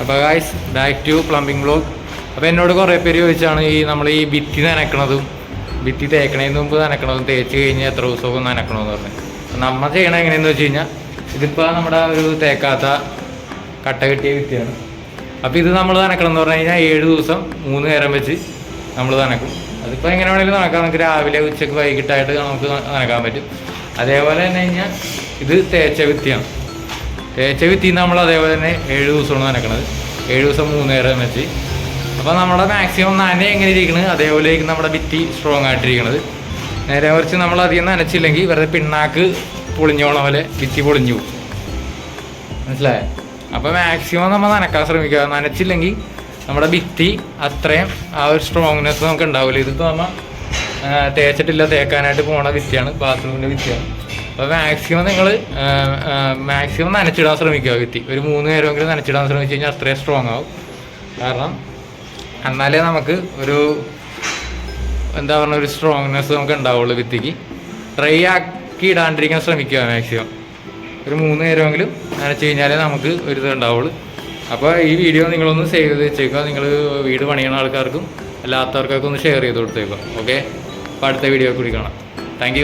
അപ്പോൾ guys back to plumbing block അപ്പോൾ എന്നോട് കുറേ പേര് ചോദിച്ചാണ് ഈ നമ്മൾ ഈ ഭിത്തി നനക്കണതും ഭിത്തി തേക്കണതിന് മുമ്പ് നനക്കണതും തേച്ച് കഴിഞ്ഞാൽ എത്ര ദിവസമൊക്കെ നനക്കണമെന്ന് പറഞ്ഞു. നമ്മൾ ചെയ്യണത് എങ്ങനെയെന്ന് വെച്ച് കഴിഞ്ഞാൽ ഇതിപ്പോൾ നമ്മുടെ ഒരു തേക്കാത്ത കട്ട കെട്ടിയ ഭിത്തിയാണ്. അപ്പോൾ ഇത് നമ്മൾ നനക്കണം എന്ന് പറഞ്ഞു കഴിഞ്ഞാൽ ഏഴ് ദിവസം മൂന്ന് നേരം വെച്ച് നമ്മൾ നനക്കും. അതിപ്പോൾ എങ്ങനെ വേണമെങ്കിലും നനക്കാം. നമുക്ക് രാവിലെ ഉച്ചയ്ക്ക് വൈകിട്ടായിട്ട് നമുക്ക് നനക്കാൻ പറ്റും. അതേപോലെ തന്നെ കഴിഞ്ഞാൽ ഇത് തേച്ച ഭിത്തിയാണ്. തേച്ച തീ നമ്മൾ അതേപോലെ തന്നെ ഏഴ് ദിവസമാണ് നനക്കണത്. ഏഴ് ദിവസം മൂന്ന് നേരം വെച്ച് അപ്പോൾ നമ്മുടെ മാക്സിമം നന എങ്ങനെ ഇരിക്കണത് അതേപോലെ നമ്മുടെ ഭിത്തി സ്ട്രോങ് ആയിട്ടിരിക്കണത്. നേരെ കുറച്ച് നമ്മൾ അധികം നനച്ചില്ലെങ്കിൽ വെറുതെ പിണ്ണാക്ക് പൊളിഞ്ഞോണ പോലെ ഭിത്തി പൊളിഞ്ഞു പോകും. മനസ്സിലായോ? അപ്പോൾ മാക്സിമം നമ്മൾ നനക്കാൻ ശ്രമിക്കുക. നനച്ചില്ലെങ്കിൽ നമ്മുടെ ഭിത്തി അത്രയും ആ ഒരു സ്ട്രോങ്നെസ് നമുക്ക് ഉണ്ടാവില്ല. ഇതിപ്പോൾ നമ്മൾ തേച്ചിട്ടില്ല തേക്കാനായിട്ട് പോണ ഭിത്തിയാണ്. ബാത്റൂമിന്റെ ഭിത്തിയാണ്. അപ്പോൾ മാക്സിമം നിങ്ങൾ മാക്സിമം നനച്ചിടാൻ ശ്രമിക്കുക വ്യക്തി. ഒരു മൂന്ന് നേരമെങ്കിലും നനച്ചിടാൻ ശ്രമിച്ചു കഴിഞ്ഞാൽ അത്രയും സ്ട്രോങ് ആവും. കാരണം എന്നാലേ നമുക്ക് ഒരു എന്താ പറയുക ഒരു സ്ട്രോങ്നെസ് നമുക്ക് ഉണ്ടാവുള്ളൂ വിത്തിക്ക് ഡ്രൈ ആക്കി ഇടാണ്ടിരിക്കാൻ ശ്രമിക്കുക മാക്സിമം ഒരു മൂന്ന് നേരമെങ്കിലും നനച്ച് കഴിഞ്ഞാലേ നമുക്ക് ഒരു ഇത് ഉണ്ടാവുള്ളൂ. അപ്പോൾ ഈ വീഡിയോ നിങ്ങളൊന്ന് സേവ് ചെയ്ത് വെച്ചേക്കുക. നിങ്ങൾ വീട് പണിയുന്ന ആൾക്കാർക്കും അല്ലാത്തവർക്കൊക്കെ ഒന്ന് ഷെയർ ചെയ്ത് കൊടുത്തേക്കുക. ഓക്കെ അപ്പോൾ അടുത്ത വീഡിയോ കൂടി കാണാം. താങ്ക്